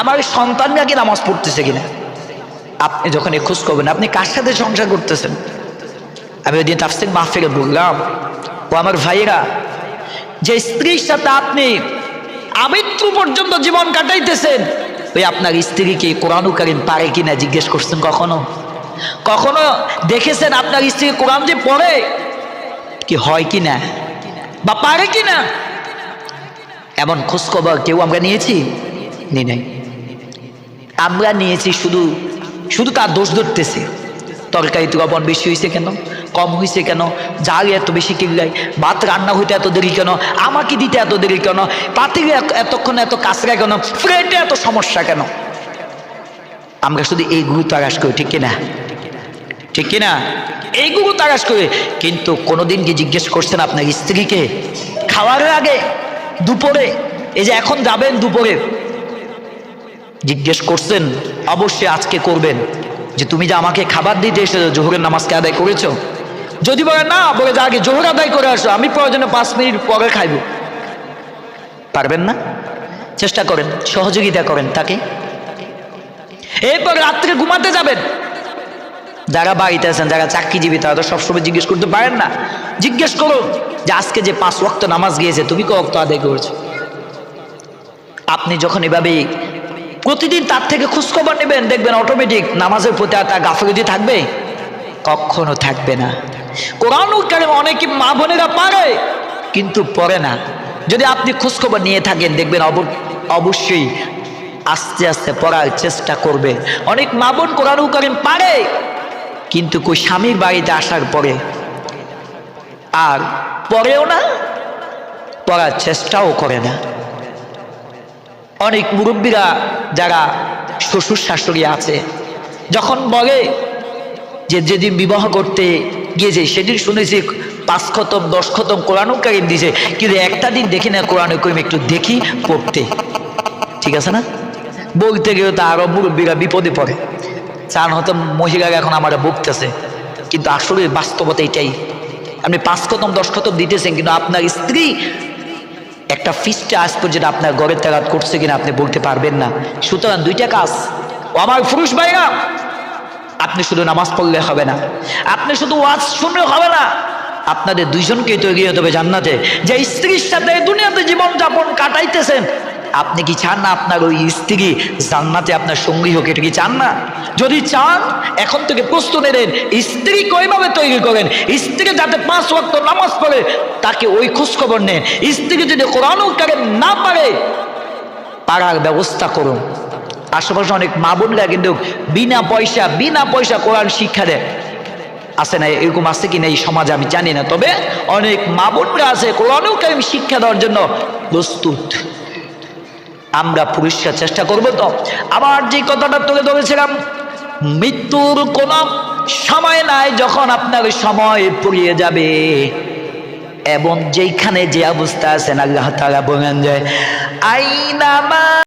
আমার সন্তানরা কি নামাজ পড়তেছে কিনা? আপনি যখন এই খোঁজ করবেন, আপনি কার সাথে সংসার করতেছেন? আমি ওই দিন তাফসির মাহফিলে বললাম, ও আমার ভাইয়েরা, যে স্ত্রীর সাথে আপনি আমৃত্যু পর্যন্ত জীবন কাটাইতেছেন, ওই আপনার স্ত্রীকে কোরআন কারিম পারে কিনা জিজ্ঞেস করছেন কখনো? কখনো দেখেছেন আপনার স্ত্রী কোরআন যে পড়ে? কি হয় কি না বা পারে কি না এমন খোঁজখবর কেউ আমরা নিয়েছি? নি নাই। আমরা নিয়েছি শুধু শুধু তার দোষ ধরতেছে। তরকারিতে লবণ বেশি হয়েছে কেন? কম হয়েছে কেন? জাল এত বেশি কিনলাই ভাত রান্না হইতে এত দেরি কেন? আমাকে দিতে এত দেরি কেন? পাতিলে এতক্ষণ এত কাঁচরা কেন? ফ্রেটে এত সমস্যা কেন? আমরা শুধু এইগুলো তারাস করি, ঠিক কিনা? ঠিক কিনা? এইগুলো তারাস করে। কিন্তু কোনোদিন কি জিজ্ঞেস করছেন আপনার স্ত্রীকে? খাওয়ার আগে? দুপুরে? এই যে এখন যাবেন দুপুরে? জিজ্ঞেস করছেন, অবশ্যই আজকে করবেন। যে তুমি যে আমাকে খাবার দিতে এসেছ, জোহরের নামাজকে আদায় করেছ? যদি বলে, না, বলে যে আগে জোহর আদায় করে আসো, আমি প্রয়োজনে পাঁচ মিনিট পরে খাইব। পারবেন না? চেষ্টা করেন, সহযোগিতা করেন তাকে। এরপর রাত্রে ঘুমাতে যাবেন। যারা বাড়িতে আছেন, যারা চাকরিজীবী, তারা তো সবসময় জিজ্ঞেস করতে পারেন না। জিজ্ঞেস করো যে, আজকে যে পাঁচ ওয়াক্ত নামাজ গিয়েছে, তুমি ক ওয়াক্ত আদায় করেছ? আপনি যখন এভাবে প্রতিদিন তার থেকে খোঁজখবর নেবেন, দেখবেন অটোমেটিক নামাজের প্রতি আর তার গাফিলতি থাকবে? কখনো থাকবে না। কোরআন কারিম অনেকে মা বোনেরা পারে, কিন্তু পড়ে না। যদি আপনি খোঁজখবর নিয়ে থাকেন, দেখবেন অব- অবশ্যই আস্তে আস্তে পড়ার চেষ্টা করবে। অনেক মা বোন কোরআন কারিম পারে, কিন্তু কই স্বামীর বাড়িতে আসার পরে আর পড়েও না, পড়ার চেষ্টাও করে না। অনেক মুরব্বীরা, যারা শ্বশুর শাশুড়ি আছে, যখন বলে যে যেদিন বিবাহ করতে গিয়েছে, সেদিন শুনেছি পাঁচ খতম, দশ খতম কোরআন কারিম দিছে কিন্তু একটা দিন দেখি না কোরআন করিম, একটু দেখি পড়তে। ঠিক আছে না? বলতে গেলে তো আরও মুরব্বীরা বিপদে পড়ে। চান হয়তো মহিলারা এখন আমার বকতেছে কিন্তু আসলে বাস্তবতা এটাই। আপনি পাঁচ খতম, দশ খতম দিতেছেন, কিন্তু আপনার স্ত্রী একটা ফিসটা আজ পর্যন্ত আপনার গড়ের তাগাত করছে কিনা আপনি বলতে পারবেন না। সুতরাং দুইটা কাজ। ও আমার পুরুষ ভাইরা, আপনি শুধু নামাজ পড়লে হবে না। আপনি শুধু ওয়াজ শুনলে হবে না। আপনাদের দুইজনকেই তৈরি হতে হবে জান্নাতে। যে স্ত্রীর সাথে দুনিয়াতে জীবন যাপন কাটাইতেছেন আপনি কি চান না আপনার ওই স্ত্রী জান্নাতে আপনার সঙ্গী হোক? এটা কি চান না? যদি চান, এখন থেকে প্রস্তুত নেন স্ত্রী ওইভাবে তৈরি করেন? স্ত্রী যাতে পাঁচ ওয়াক্ত নামাজ পড়ে, তাকে ওই খোঁজখবর নেন। স্ত্রী যদি কোরআন কারেন না পারে পারার ব্যবস্থা করুন। আশেপাশে অনেক মা বোনরা কিন্তু বিনা পয়সা বিনা পয়সা কোরআন শিক্ষা দেয়। আছে না, এরকম আছে কি না এই সমাজে আমি জানি না। তবে অনেক মা বোনরা আছে কোরআনও কারিম শিক্ষা দেওয়ার জন্য প্রস্তুত। আমরা পরিষ্কার চেষ্টা করব তো। আবার যে কথাটা তুলে ধরেছিলাম, মৃত্যুর কোন সময় নাই যখন আপনার সময় পুরিয়ে যাবে। এবং যেইখানে যে অবস্থা আছেন, আল্লাহ তারা বলেন যে, আইনামা